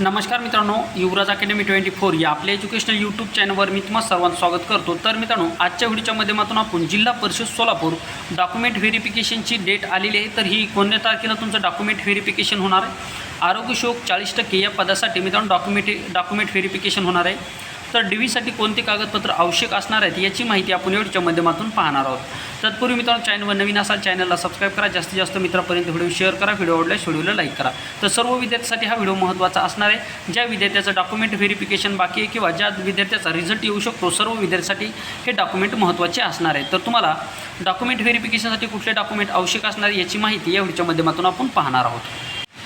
नमस्कार मित्रांनो युवराज academy twenty four या आपल्या एज्युकेशनल यूट्यूब चॅनलवर मी तुम्हाला सर्वांचं स्वागत करतो. तर मित्रांनो आजच्या व्हिडिओच्या माध्यमातून आपण जिल्हा परिषद सोलापूर डॉक्युमेंट व्हेरिफिकेशनची डेट आलेली आहे. तर ही कोणत्या तारखेला तुमचं डॉक्युमेंट व्हेरिफिकेशन होणार आहे. आरोग्य शोक चाळीस टक्के या पदासाठी मित्रांनो डॉक्युमेंट डॉक्युमेंट व्हेरिफिकेशन होणार आहे. तर डी व्हीसाठी कोणते कागदपत्र आवश्यक असणार आहेत याची माहिती आपण या व्हिडिओच्या माध्यमातून पाहणार आहोत. तत्पूर्वी मित्रांनो चॅनलवर नवीन असाल चॅनलला सबस्क्राईब करा. जास्तीत जास्त मित्रापर्यंत व्हिडिओ शेअर करा. व्हिडिओ आवडल्यास व्हिडिओला लाईक करा. तर सर्व विद्यार्थ्यांसाठी हा व्हिडिओ महत्त्वाचा असणार आहे. ज्या विद्यार्थ्याचं डॉक्युमेंट व्हेरिफिकेशन बाकी आहे किंवा ज्या विद्यार्थ्याचा रिझल्ट येऊ शकतो सर्व विद्यार्थ्यांसाठी हे डॉक्युमेंट महत्त्वाचे असणार आहे. तर तुम्हाला डॉक्युमेंट व्हेरिफिकेशनसाठी कुठले डॉक्युमेंट आवश्यक असणार याची माहिती या व्हिडिओच्या माध्यमातून आपण पाहणार आहोत.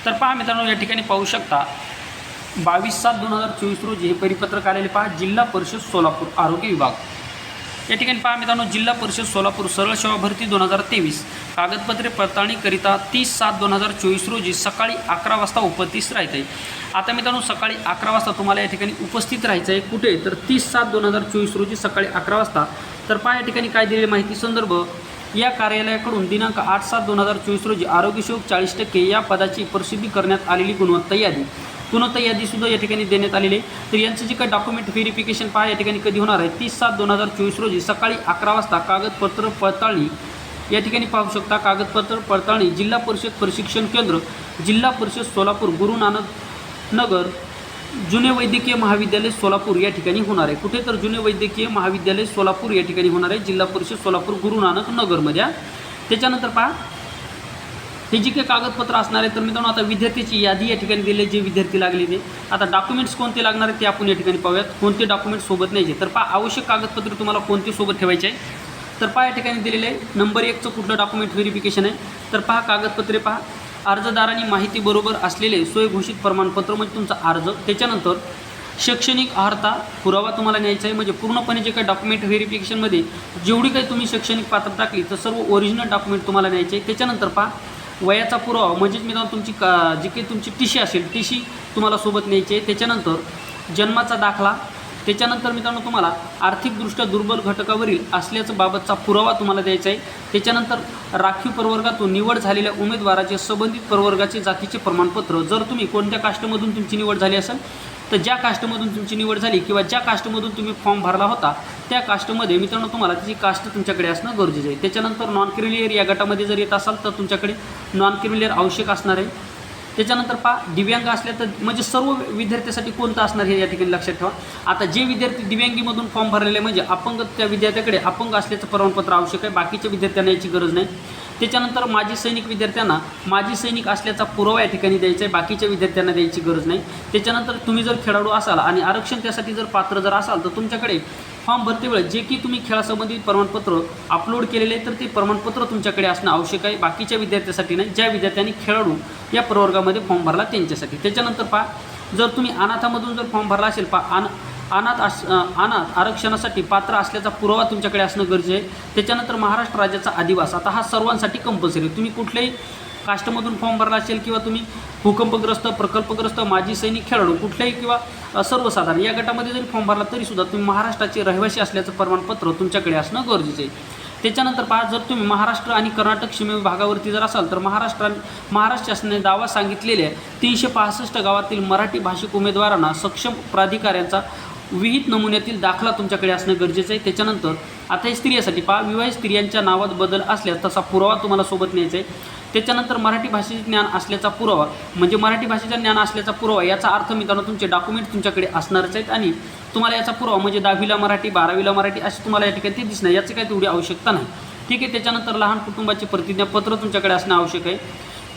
तर पहा मित्रांनो या ठिकाणी पाहू शकता बावीस सात दोन हजार चोवीस रोजी हे परिपत्रक आलेले पहा. जिल्हा परिषद सोलापूर आरोग्य विभाग. या ठिकाणी पहा मित्रांनो जिल्हा परिषद सोलापूर सरळ सेवा भरती दोन हजार तेवीस. कागदपत्रे पडताळणीकरिता तीस सात दोन हजार चोवीस रोजी सकाळी अकरा वाजता उपस्थित राहायचं आहे. आता मित्रांनो सकाळी अकरा वाजता तुम्हाला या ठिकाणी उपस्थित राहायचं आहे. कुठे? तर तीस सात दोन हजार चोवीस रोजी सकाळी अकरा वाजता. तर पहा या ठिकाणी काय दिलेली माहिती संदर्भ या कार्यालयाकडून दिनांक आठ सात दोन हजार चोवीस रोजी आरोग्यसेवक चाळीस टक्के या पदाची प्रसिद्धी करण्यात आलेली गुणवत्ता यादी. गुणवत्ता यादीसुद्धा या ठिकाणी देण्यात आलेली आहे. तर यांचं जे काही डॉक्युमेंट व्हेरिफिकेशन पहा या ठिकाणी कधी होणार आहे? तीस सात दोन हजार चोवीस रोजी सकाळी अकरा वाजता कागदपत्र पडताळणी. या ठिकाणी पाहू शकता कागदपत्र पडताळणी जिल्हा परिषद प्रशिक्षण केंद्र जिल्हा परिषद सोलापूर गुरु नानक नगर जुने वैद्यकीय महाविद्यालय सोलापूर या ठिकाणी होणार आहे. कुठे तर जुने वैद्यकीय महाविद्यालय सोलापूर या ठिकाणी होणार आहे जिल्हा परिषद सोलापूर गुरु नानक नगरमध्ये. त्याच्यानंतर पहा हे जी काही कागदपत्र असणार आहे तर मित्रांनो आता विद्यार्थ्याची यादी या ठिकाणी दिली जे विद्यार्थी लागले ते. आता डॉक्युमेंट्स कोणते लागणार आहेत ते आपण या ठिकाणी पाहूयात. कोणते डॉक्युमेंट्स सोबत न्यायचे तर पहा आवश्यक कागदपत्र तुम्हाला कोणते सोबत ठेवायचे आहे? तर पहा या ठिकाणी दिलेलं आहे. नंबर एकचं कुठलं डॉक्युमेंट व्हेरिफिकेशन आहे? तर पहा कागदपत्रे पहा. अर्जदारांनी माहिती बरोबर असलेले स्वयंघोषित प्रमाणपत्र म्हणजे तुमचा अर्ज. त्याच्यानंतर शैक्षणिक अर्हता पुरावा तुम्हाला न्यायचा आहे. म्हणजे पूर्णपणे जे काही डॉक्युमेंट व्हेरिफिकेशनमध्ये जेवढी काही तुम्ही शैक्षणिक पात्र टाकली तर सर्व ओरिजिनल डॉक्युमेंट तुम्हाला न्यायचे आहे. त्याच्यानंतर पहा वयाचा पुरावा म्हणजेच मित्रांनो तुमची का जी काही तुमची टी शी असेल टी शी तुम्हाला सोबत न्यायची आहे. त्याच्यानंतर जन्माचा दाखला त्याच्यानंतर मित्रांनो तुम्हाला आर्थिकदृष्ट्या दुर्बल घटकावरील असल्याचं बाबतचा पुरावा तुम्हाला द्यायचा आहे. त्याच्यानंतर राखीव प्रवर्गातून निवड झालेल्या उमेदवाराचे संबंधित प्रवर्गाचे जातीचे प्रमाणपत्र. जर तुम्ही कोणत्या कास्टमधून तुमची निवड झाली असेल तर ज्या कास्टमधून तुमची निवड झाली किंवा ज्या कास्टमधून तुम्ही फॉर्म भरला होता त्या कास्टमध्ये मित्रांनो तुम्हाला त्याची कास्ट तुमच्याकडे असणं गरजेचं आहे. त्याच्यानंतर नॉन क्रिमिलियर या गटामध्ये जर येत असाल तर तुमच्याकडे नॉन क्रिमिलियर आवश्यक असणार आहे. त्याच्यानंतर पहा दिव्यांग असल्या तर म्हणजे सर्व विद्यार्थ्यासाठी कोणतं असणार हे या ठिकाणी लक्षात ठेवा. आता जे विद्यार्थी दिव्यांगीमधून फॉर्म भरलेले आहे, म्हणजे अपंग त्या विद्यार्थ्याकडे अपंग असल्याचं प्रमाणपत्र आवश्यक आहे बाकीच्या विद्यार्थ्यांना याची गरज नाही. त्याच्यानंतर माजी सैनिक विद्यार्थ्यांना माजी सैनिक असल्याचा पुरावा या ठिकाणी द्यायचा आहे बाकीच्या विद्यार्थ्यांना द्यायची गरज नाही. त्याच्यानंतर तुम्ही जर खेळाडू असाल आणि आरक्षण त्यासाठी जर पात्र जर असाल तर तुमच्याकडे फॉर्म भरते वेळेस जे की तुम्ही खेळासंबंधित प्रमाणपत्र अपलोड केलेले आहे तर ते प्रमाणपत्र तुमच्याकडे असणं आवश्यक आहे. बाकीच्या विद्यार्थ्यासाठी नाही ज्या विद्यार्थ्यांनी खेळाडू या प्रवर्गामध्ये फॉर्म भरला त्यांच्यासाठी. त्याच्यानंतर पहा जर तुम्ही अनाथामधून जर फॉर्म भरला असेल पा अन अनाथ अस अनाथ आरक्षणासाठी पात्र असल्याचा पुरावा तुमच्याकडे असणं गरजेचं आहे. त्याच्यानंतर महाराष्ट्र राज्याचा आदिवास आता हा सर्वांसाठी कंपल्सरी तुम्ही कुठल्याही कास्टमधून फॉर्म भरला असेल किंवा तुम्ही भूकंपग्रस्त प्रकल्पग्रस्त माजी सैनिक खेळाडू कुठल्याही किंवा सर्वसाधारण या गटामध्ये जरी फॉर्म भरला तरीसुद्धा तुम्ही महाराष्ट्राचे रहिवासी असल्याचं प्रमाणपत्र तुमच्याकडे असणं गरजेचं आहे. त्याच्यानंतर पहा जर तुम्ही महाराष्ट्र आणि कर्नाटक सीमे भागावरती जर असाल तर महाराष्ट्र महाराष्ट्र शासनाने दावा सांगितलेल्या तीनशे पासष्ट गावातील मराठी भाषिक उमेदवारांना सक्षम प्राधिकाऱ्यांचा विहित नमुन्यातील दाखला तुमच्याकडे असणं गरजेचं आहे. त्याच्यानंतर आता हे स्त्रियासाठी पहा विवाहित स्त्रियांच्या नावात बदल असल्यास तसा पुरावा तुम्हाला सोबत न्यायचा आहे. त्याच्यानंतर मराठी भाषेचे ज्ञान असल्याचा पुरावा म्हणजे मराठी भाषेचा ज्ञान असल्याचा पुरावा याचा अर्थ मित्रांनो तुमचे डॉक्युमेंट तुमच्याकडे असणारच आहेत आणि तुम्हाला याचा पुरावा म्हणजे दहावीला मराठी बारावीला मराठी अशी तुम्हाला या ठिकाणी ते दिसणार याची काही तेवढी आवश्यकता नाही. ठीक आहे त्याच्यानंतर लहान कुटुंबाचे प्रतिज्ञापत्र तुमच्याकडे असणं आवश्यक आहे.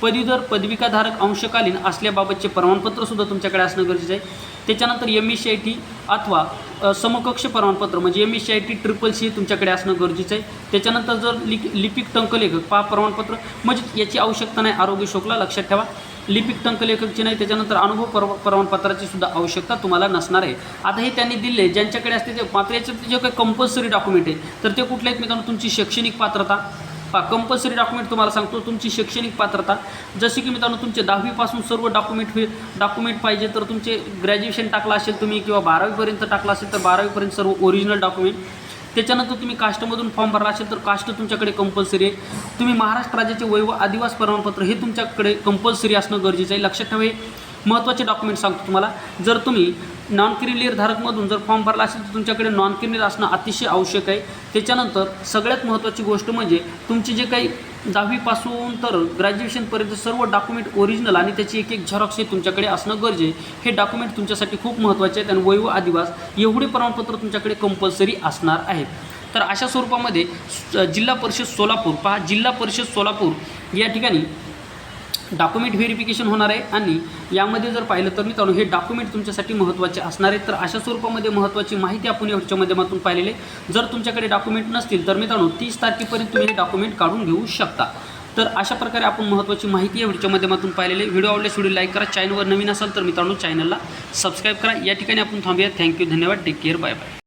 पदवीधर पदविकाधारक अंशकालीन असल्याबाबतचे प्रमाणपत्रसुद्धा तुमच्याकडे असणं गरजेचं आहे. त्याच्यानंतर M S C I T अथवा समकक्ष प्रमाणपत्र म्हणजे M S C I T triple C तुमच्याकडे असणं गरजेचं आहे. त्याच्यानंतर जर लिक लिपिक टंकलेखक पा प्रमाणपत्र म्हणजे याची आवश्यकता नाही आरोग्य शोकला लक्षात ठेवा. लिपिक टंकलेखकची नाही त्याच्यानंतर अनुभव पर प्रमाणपत्राची सुद्धा आवश्यकता तुम्हाला नसणार आहे. आता हे त्यांनी दिले ज्यांच्याकडे असते ते मात्र याच्यात जे काही कंपल्सरी डॉक्युमेंट आहे तर ते कुठले आहेत मित्रांनो? तुमची शैक्षणिक पात्रता पा कंपल्सरी डॉक्युमेंट तुम्हाला सांगतो तुमची शैक्षणिक पात्रता. जसे की मित्रांनो तुमचे दहावीपासून सर्व डॉक्युमेंट डॉक्युमेंट पाहिजे तर तुमचे ग्रॅज्युएशन टाकलं असेल तुम्ही किंवा बारावीपर्यंत टाकला असेल तर बारावीपर्यंत सर्व ओरिजिनल डॉक्युमेंट त्याच्यानंतर तुम्ही कास्टमधून फॉर्म भरला असेल तर कास्ट तुमच्याकडे कंपल्सरी आहे. तुम्ही महाराष्ट्र राज्याचे वैव आदिवास प्रमाणपत्र हे तुमच्याकडे कंपल्सरी असणं गरजेचं आहे. लक्षात ठेवा महत्त्वाचे डॉक्युमेंट सांगतो तुम्हाला. जर तुम्ही नॉन क्रिमिलियर धारकमधून जर फॉर्म भरला असेल तर तुमच्याकडे नॉन क्रिमिलियर असणं अतिशय आवश्यक आहे. त्याच्यानंतर सगळ्यात महत्त्वाची गोष्ट म्हणजे तुमचे जे काही दहावीपासून तर ग्रॅज्युएशनपर्यंत सर्व डॉक्युमेंट ओरिजिनल आणि त्याची एक एक झेरॉक्स हे तुमच्याकडे असणं गरजे हे डॉक्युमेंट तुमच्यासाठी खूप महत्त्वाचे आहेत आणि वय व आदिवास एवढे प्रमाणपत्र तुमच्याकडे कंपल्सरी असणार आहेत. तर अशा स्वरूपामध्ये जिल्हा परिषद सोलापूर पहा जिल्हा परिषद सोलापूर या ठिकाणी डॉक्युमेंट व्हेरिफिकेशन होणार आहे आणि यामध्ये जर पाहिलं तर मित्रांनो हे डॉक्युमेंट तुमच्यासाठी महत्त्वाचे असणार आहेत तर अशा स्वरूपामध्ये महत्त्वाची माहिती आपण याच्या माध्यमातून पाहिलेली जर तुमच्याकडे डॉक्युमेंट नसतील तर मित्रांनो तीस तारखेपर्यंत तुम्ही हे डॉक्युमेंट काढून घेऊ शकता. तर अशा प्रकारे आपण महत्त्वाची माहिती या व्हिडिओच्या माध्यमातून पाहिलेली व्हिडिओ आवडल्यास व्हिडिओ लाईक करा. चॅनलवर नवीन असाल तर मित्रांनो चॅनलला सबस्क्राईब करा. या ठिकाणी आपण थांबूया. थँक्यू धन्यवाद. Take care bye bye